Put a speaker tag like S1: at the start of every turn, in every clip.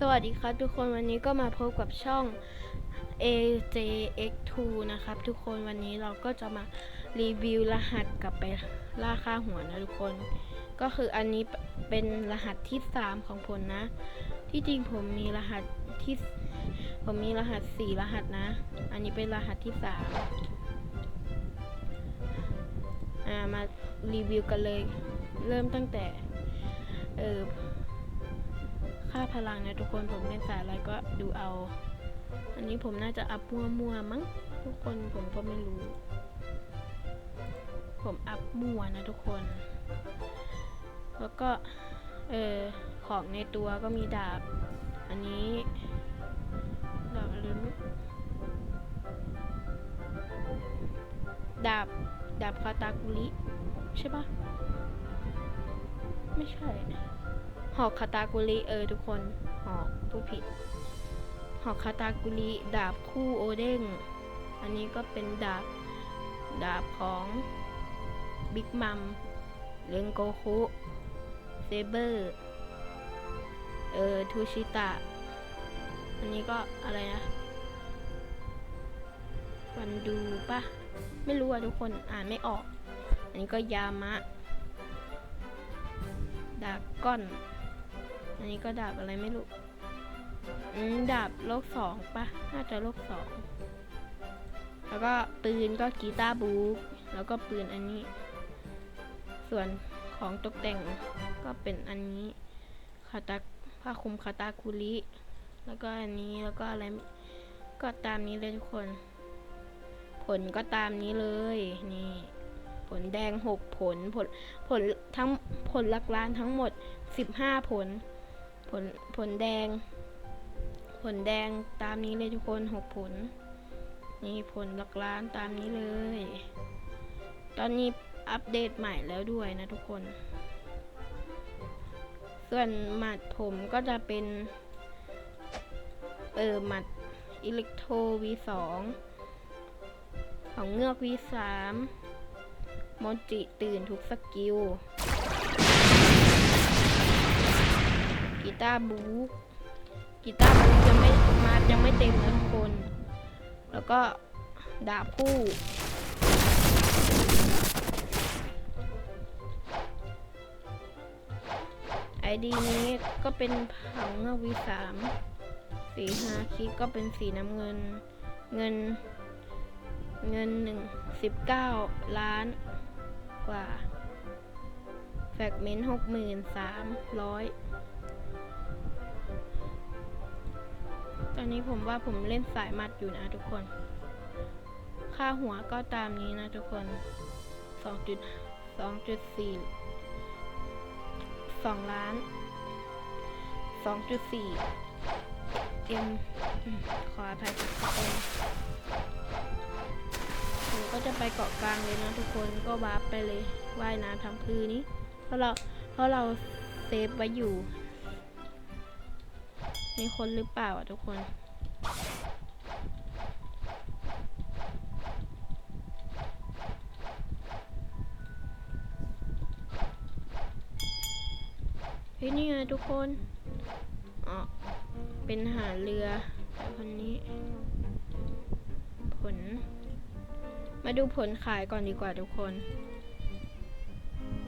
S1: สวัสดีครับทุกคนวันนี้ก็มาพบกับช่อง AJX2 นะครับทุกคนวันนี้เราก็จะมารีวิวรหัสกลับไปล่าค่าหัวนะทุกคน ก็คืออันนี้เป็นรหัสที่ 3 ของผมนะ ที่จริงผมมีรหัสที่ผมมีรหัส 4 รหัสนะ อันนี้เป็นรหัสที่ 3 อ่ามารีวิวกันเลย เริ่มตั้งแต่เออ ค่าพลังนะทุกคนผมเล่นสายอะไรก็ดูเอา อันนี้ผมน่าจะอัพมั่วมั้งทุกคนผมก็ไม่รู้ ผมอัพมัวนะทุกคน แล้วก็ เออของในตัวก็มีดาบ อันนี้ดาบอะไรไม่ดาบ ดาบคาตากุริใช่ปะไม่ใช่ หอกคาตากุริเออทุกคน หอกผู้ผิด หอกคาตากุริดาบคู่โอเด้ง อันนี้ก็เป็นดาบ ดาบของบิ๊กมัมเรนโกคุเซเบอร์ เออทูชิตะ อันนี้ก็อะไรนะ วันดูปะไม่รู้อะทุกคนอ่านไม่ออก อันนี้ก็ยามะดาก้อน นนี้ก็ดาบอะไรไม่รู้อืมดาบโลกสองปะน่าจะโลกสองแล้วก็ปืนก็กีตาร์บูกแล้วก็ปืนอันนี้ ส่วนของตกแต่งก็เป็นอันนี้คาตาผ้าคลุมคาตาคุริแล้วก็อันนี้แล้วก็อะไรก็ตามนี้เลยทุกคน ผลก็ตามนี้เลยนี่ผลแดงหกผลผลผลทั้งผลหลักล้านทั้งหมดสิบห้าผล ผลผลแดง ผลแดงตามนี้เลยทุกคนหกผล นี่ผลหลักล้านตามนี้เลย ตอนนี้อัปเดตใหม่แล้วด้วยนะทุกคน ส่วนหมัดผมก็จะเป็น เออหมัดอิเล็กโทร V2 ของเงือก V3 มอนจิตื่นทุกสกิลาร์บู๊กีตาร์บู๊ยังไม่มายังไม่เต็มนะทุกคน แล้วก็ดาบคู่ไอดีนี้ก็เป็นผังเงาวีสามสีฮาคิก็เป็นสีน้ำเงินเงินเงินหนึ่งสิบเก้าล้านกว่า แฟกเมนต์หกหมื่นสามร้อย ตอนนี้ผมว่าผมเล่นสายมัดอยู่นะทุกคน ค่าหัวก็ตามนี้นะทุกคนสองจุดสองจุดสี่สองล้านสองจุดสี่เอ็มขออภัยทุกคนผมก็จะไปเกาะกลางเลยนะทุกคนก็วาร์ปไปเลยว่ายน้ำทำพื้นนี้เพราะเราเพราะเราเซฟไว้อยู่ มีคนหรือเปล่าอะทุกคนเฮ้ยนี่ไงทุกคนอ๋อเป็นหาเรือแต่คนนี้ ผล มาดูผลขายก่อนดีกว่าทุกคน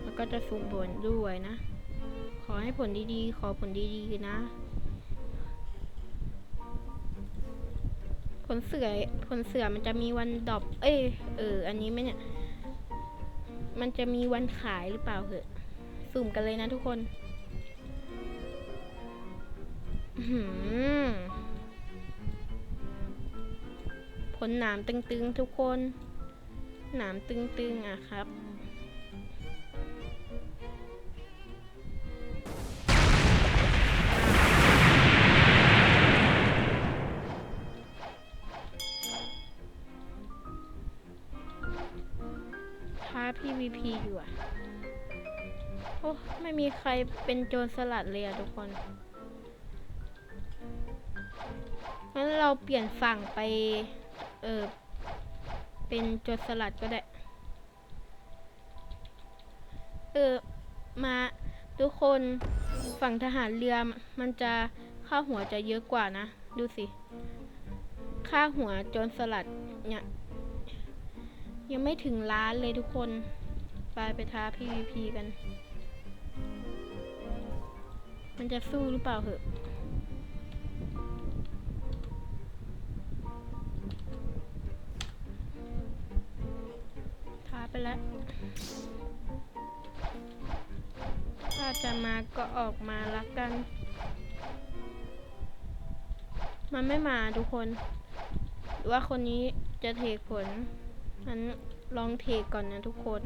S1: แล้วก็จะสุ่มผลด้วยนะ ขอให้ผลดีๆ ขอผลดีๆนะ ผลเสือผลเสือมันจะมีวันดรอปเอ้ยเออ อันนี้ไหมเนี่ย มันจะมีวันขายหรือเปล่าเหอะสุ่มกันเลยนะทุกคนผลหนามตึงๆ ทุกคน หนามตึงๆ อะครับ โอ้ไม่มีใครเป็นโจรสลัดเลยอะทุกคน งั้นเราเปลี่ยนฝั่งไป เออ เป็นโจรสลัดก็ได้ เออ มาทุกคนฝั่งทหารเรือมันจะค่าหัวจะเยอะกว่านะ ดูสิ ค่าหัวโจรสลัดเนี่ยยังไม่ถึงล้านเลยทุกคน ไปไปท้า PVP กัน มันจะสู้หรือเปล่าเหอะท้าไปแล้ว ถ้าจะมาก็ออกมาละกัน มันไม่มาทุกคน หรือว่าคนนี้จะเทผลนั้นลองเทก่อนนะทุกคน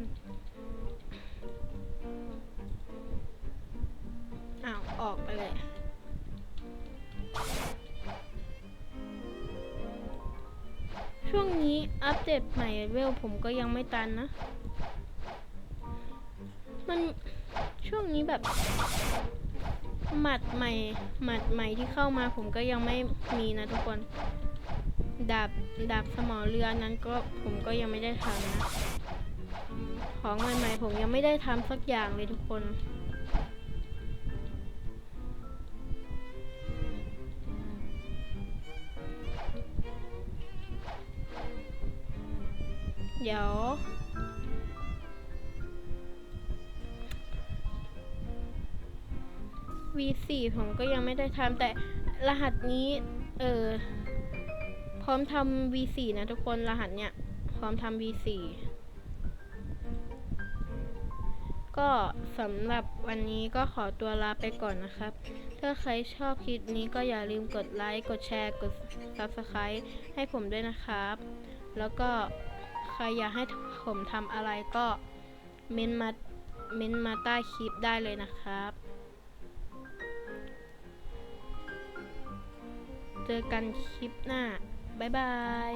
S1: อออกไปเลยช่วงนี้อัปเดตใหม่เวลผมก็ยังไม่ตันนะ มันช่วงนี้แบบหมัดใหม่หมัดใหม่ที่เข้ามาผมก็ยังไม่มีนะทุกคนดาบดาบสมอเรือนั้นก็ผมก็ยังไม่ได้ทำนะ ของใหม่ๆผมยังไม่ได้ทำสักอย่างเลยทุกคน เดี๋ยว V4 ผมก็ยังไม่ได้ทำแต่รหัสนี้ เออ พร้อมทำ V4 นะทุกคนรหัสเนี้ยพร้อมทำ V4 ก็สำหรับวันนี้ก็ขอตัวลาไปก่อนนะครับ ถ้าใครชอบคลิปนี้ก็อย่าลืมกดไลค์ กดแชร์ กด Subscribe ให้ผมด้วยนะครับ แล้วก็ รอยากให้ผมทำอะไรก็เม้นมาเม้นมาใต้คลิปได้เลยนะครับ เจอกันคลิปหน้า บ๊ายบาย